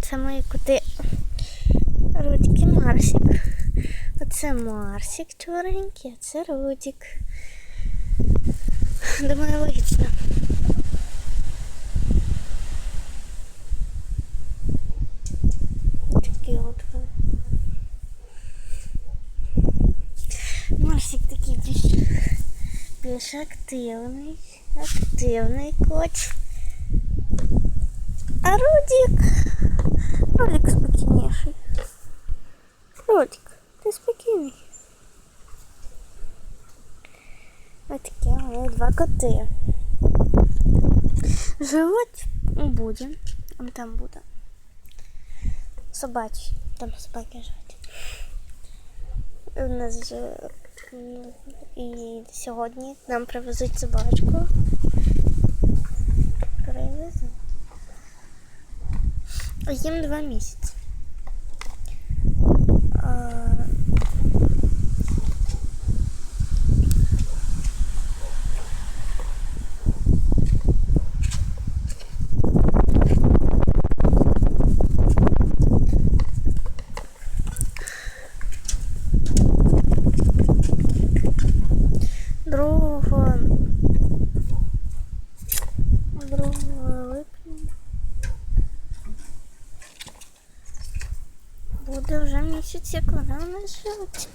Це мої коти. Рудік і Марсик. Оце Марсик чорненький, а це Рудік. Думаю, логічно. Такі от. Марсик такий більш, більш активний. Активний кот. А Рудік. Рудік спокійніший. Рудік, ти спокійний. Ось такі два коти. Живуть у там буде. Собачі. Там собаки живуть. У нас ну, і сьогодні нам привезуть собачку. Привезуть. А Їм два місяці. А, Другого другого липня Буде вже місяць, як вона у нас живуть.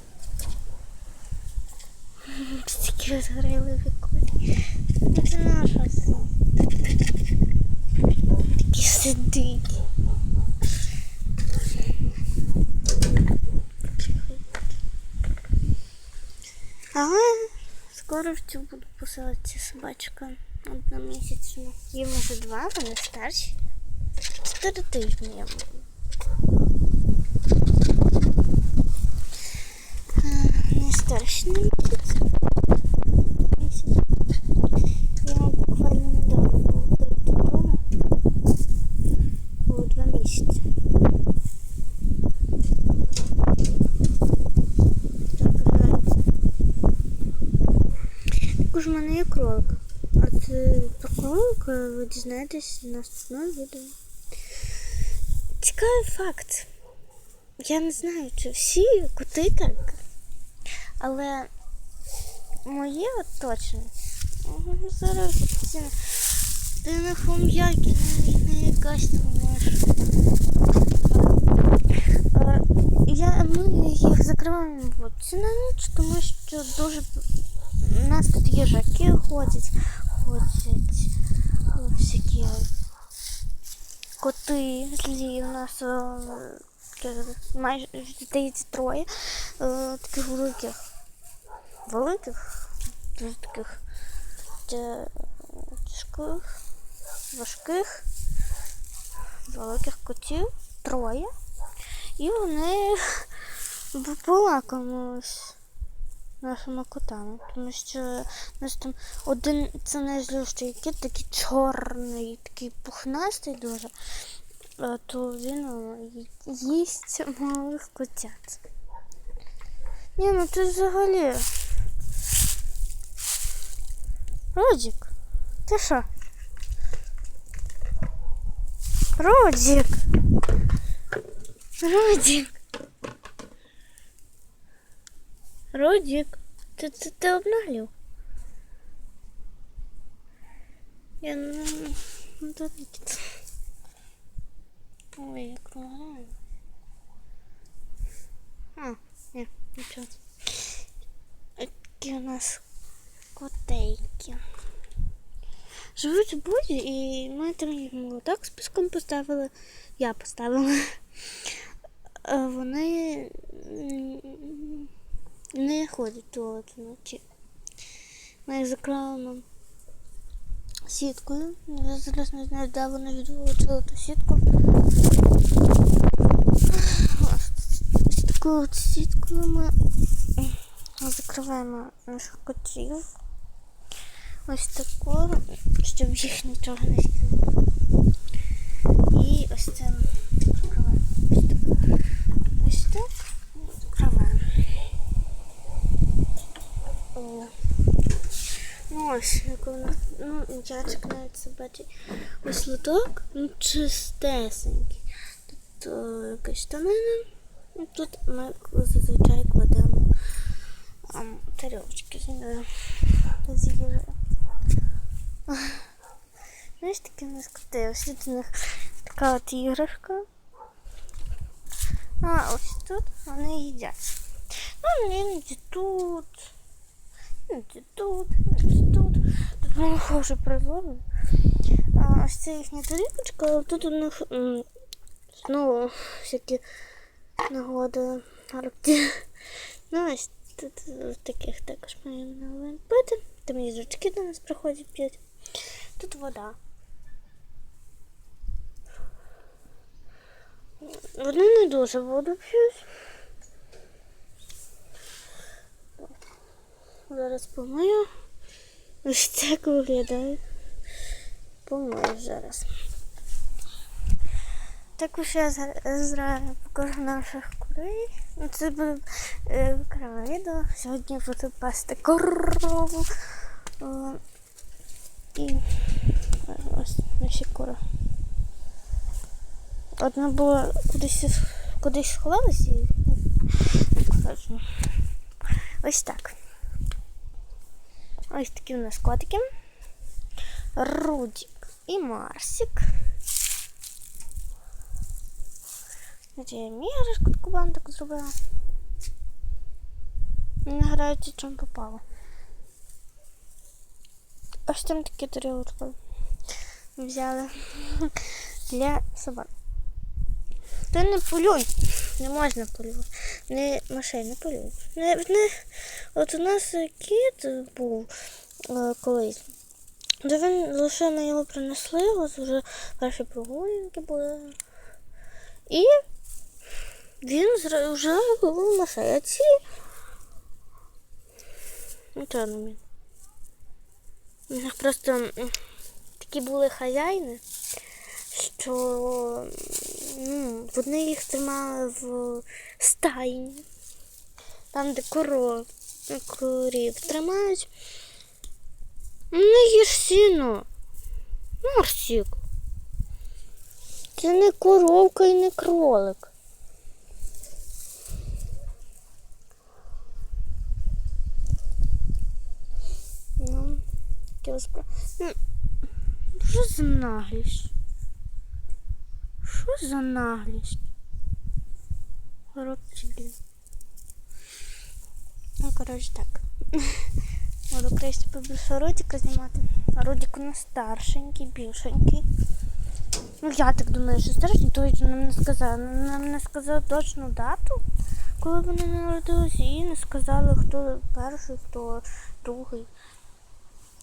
Стільки розгоріли віконі. Це наша син. Такі сидить. Але скоро в цю буду посилати собачка одномісячну. Їм уже два, вони старші. Чотири тижні я можу. Не старші на місяць. Місяць. Я буквально недавно був тут вдома. Було два місяці. Так, грається. Також в мене є кролик. А це про кролика ви дізнаєтесь в наступному відео. Цікавий факт. Я не знаю, чи всі коти так. Але моє от точно. Зараз ти не хом'яки, не якась там знаєш. Е, Я, ми їх закриваємо в ці на ніч, тому що дуже у нас тут їжаки ходять, ходять всякі коти злі. У нас майже здається троє таких великих, великих, дуже таких тяжких, важких, великих котів, троє. І вони полакомились нашими котами, тому що нас там один це найзлющий кіт, такий чорний, такий пухнастий дуже, то він їсть малих котят. Ні, ну ти взагалі. Родік, ти що? Родік. Родік. Родік, ти, ти, ти обнаглів? Я ну, тут кіт. Ой, як лагаю. А, ні, нічого. Які у нас котейки. Живуть в буді, і ми там молоток з піском поставили. Я поставила. А Вони не ходять в туалет вночі. Ми їх заклали сіткою. Зараз не знаю, де вони відволочили ту сітку. Ось такою сіткою ми закриваємо наших котів. Ось таку, щоб їх нічого не з'їло. І ось це ось, як у нас, ну, ячик навіть собачий. Ось лоток, ну чистесенький. тут е, якась штанина. І Тут ми зазвичай кладемо ем, тарілочки з їжею. з їжею. Знаєш, такі у нас коти. Ось тут у них така от іграшка. А ось тут вони їдять. Ну, іноді тут. Іноді тут, іноді молоко вже. А ось це їхня тарілочка, але тут у них знову всякі нагоди гарбті. Ну, ось тут таких також ми наливаємо пити. Там їжачки до нас приходять п'ять. Тут вода. Вони не дуже воду п'ють. Зараз помию. Ось так виглядає. Помию зараз. Також я зараз покажу наших курей. Ну, Це буде окреме відео. Сьогодні буду пасти корову. І ось наші кури. Одна була кудись, кудись сховалася і не. Ось так. Ось такі у нас котики. Рудик і Марсик. Де я міграшку таку бантик зробила. Не грають, чим попало. Ось там такі тарілочки взяли для собак. Та не полюй, не можна полювати. Не машин, не полюй. Не, не, от у нас кіт був е, колись. Де він лише ми його принесли, ось вже перші прогулянки були. І він зра- вже був у машиці. Ну, це не. У просто такі були хазяїни, що ну, вони їх тримали в стайні, там, де коров, корів тримають. Не їж сіно. Марсік. Це не коровка і не кролик. Ну, справа. Ну, за наглість? Що за наглість? Горобчики. Ну, коротше, так. Буду краще побільше Рудіка знімати. А Рудік у нас старшенький, більшенький. Ну, я так думаю, що старшенький, то нам не сказали. Нам не сказали точну дату, коли вони народилися, і не сказали, хто перший, хто другий.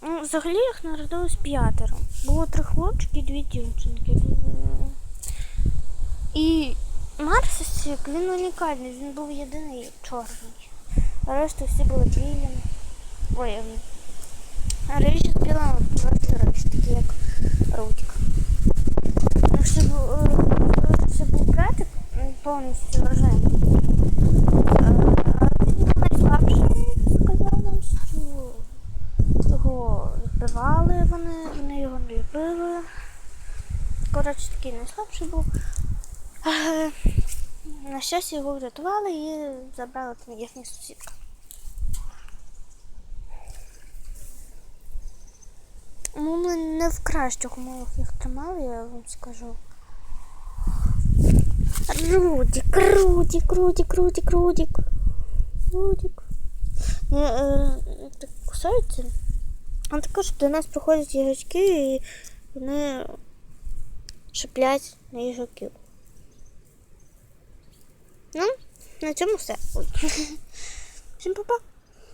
Ну, взагалі їх народилось п'ятеро. Було три хлопчики і дві дівчинки. І Марсик, він унікальний, він був єдиний чорний. А решта всі були білі. Ой, ем, а рижі з білими просто рижі, такі як рудик. Ну, ще був, братик повністю був найслабший, сказав нам, що його вони, вони його не любили. Коротше, такий найслабший був. Е, На щастя його врятували і забрали там їхня сусідка. Ну, ми не в кращих умовах їх тримали, я вам скажу. Рудик, Рудик, Рудик, Рудик, Рудик. Рудик. Не, е, так кусаються. А також до нас приходять їжачки і вони шиплять на їжаків. Ну, на цьому все. Всім па-па.